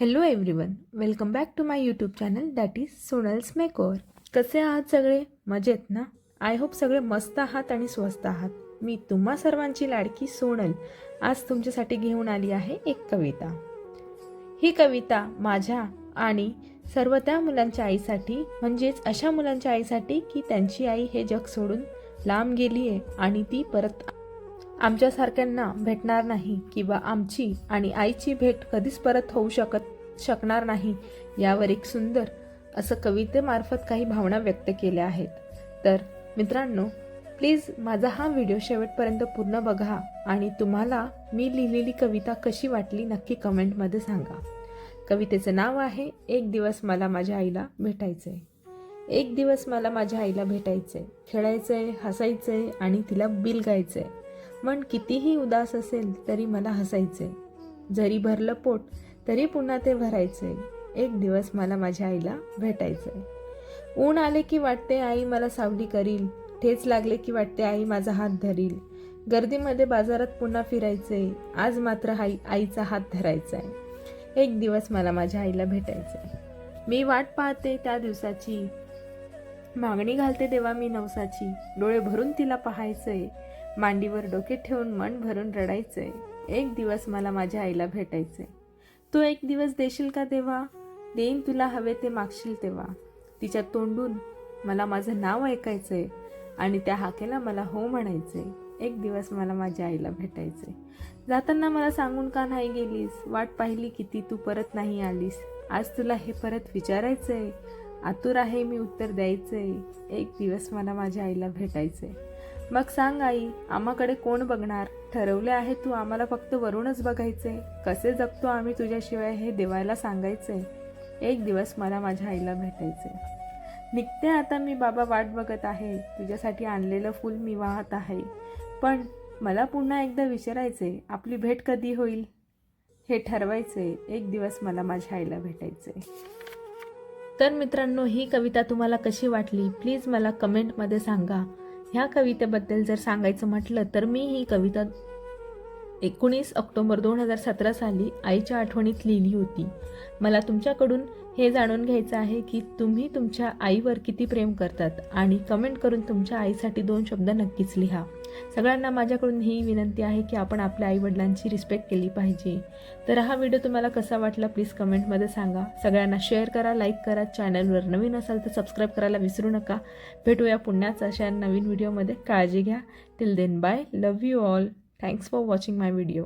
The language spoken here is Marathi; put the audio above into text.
Hello everyone welcome back to my YouTube channel that is Sonal's makeover कसे आहात सगळे? मजेत ना? आय होप सगळे मस्त आहात आणि स्वस्त आहात. मी तुम्हा सर्वांची लाडकी सोनल. आज तुमच्यासाठी घेऊन आली आहे एक कविता. ही कविता माझ्या आणि सर्व त्या मुलांच्या आईसाठी म्हणजेच अशा मुलांच्या आईसाठी की त्यांची आई हे जग सोडून लांब गेली आहे आणि ती परत आमच्यासारख्यांना भेटणार नाही किंवा आमची आणि आईची भेट कधीच परत होऊ शकत शकणार नाही यावर एक सुंदर असं कवितेमार्फत काही भावना व्यक्त केल्या आहेत. तर मित्रांनो प्लीज माझा हा व्हिडिओ शेवटपर्यंत पूर्ण बघा आणि तुम्हाला मी लिहिलेली कविता कशी वाटली नक्की कमेंटमध्ये सांगा. कवितेचं नाव आहे एक दिवस मला माझ्या आईला भेटायचंय. एक दिवस मला माझ्या आईला भेटायचंय. खेळायचंय हसायचंय आणि तिला बिल गायचंय. मन कितीही उदास असेल तरी मला हसायचंय. जरी भरलं पोट तरी पुन्हा ते भरायचंय. एक दिवस मला माझ्या आईला भेटायचंय. ऊन आले की वाटते आई मला सावली करील. ठेच लागले की वाटते आई माझा हात धरील. गर्दीमध्ये बाजारात पुन्हा फिरायचंय. आज मात्र आई आईचा हात धरायचाय. एक दिवस मला माझ्या आईला भेटायचंय. मी वाट पाहते त्या दिवसाची. मागणी घालते देवा मी नवसाची. डोळे भरून तिला पाहायचंय. मांडीवर डोके ठेवून मन भरून रडायचंय. एक दिवस मला माझ्या आईला भेटायचंय. तू एक दिवस देशील का देवा? देईन तुला हवे ते मागशील तेव्हा. तिच्या तोंडून मला माझं नाव ऐकायचंय आणि त्या हाकेला मला हो म्हणायचंय. एक दिवस मला माझ्या आईला भेटायचंय. जाताना मला सांगून का नाही गेलीस? वाट पाहिली किती तू परत नाही आलीस. आज तुला हे परत विचारायचंय. आतुर आहे मी उत्तर द्यायचंय एक दिवस मला माझ्या आईला भेटायचंय मग सांग आई आम्हाकडे कोण बघणार? ठरवले आहे तू आम्हाला फक्त वरूनच बघायचंय कसे जगतो आम्ही तुझ्याशिवाय हे देवायला सांगायचंय एक दिवस मला माझ्या आईला भेटायचंय निघते आता मी बाबा वाट बघत आहे. तुझ्यासाठी आणलेलं फूल मी वाहत आहे. पण मला पुन्हा एकदा विचारायचंय आपली भेट कधी होईल? हे ठरवायचंय एक दिवस मला माझ्या आईला भेटायचंय तर मित्रांनो ही कविता तुम्हाला कशी वाटली? प्लीज मला कमेंटमध्ये सांगा. ह्या कवितेबद्दल जर सांगायचं म्हटलं तर मी ही कविता एकोणीस ऑक्टोबर दोन हजार सतरा साली आईच्या आठवणीत लिहिली होती. मला तुमच्याकडून हे जाणून घ्यायचं आहे की तुम्ही तुमच्या आईवर किती प्रेम करतात आणि कमेंट करून तुमच्या आईसाठी दोन शब्द नक्कीच लिहा. सगळ्यांना माझ्याकडून ही विनंती आहे की आपण आपल्या आईवडिलांची रिस्पेक्ट केली पाहिजे. तर हा व्हिडिओ तुम्हाला कसा वाटला प्लीज कमेंटमध्ये सांगा. सगळ्यांना शेअर करा लाईक करा. चॅनलवर नवीन असाल तर सबस्क्राईब करायला विसरू नका. भेटूया पुण्याच अशा नवीन व्हिडिओमध्ये काळजी घ्या. Till then bye love you all thanks for watching my video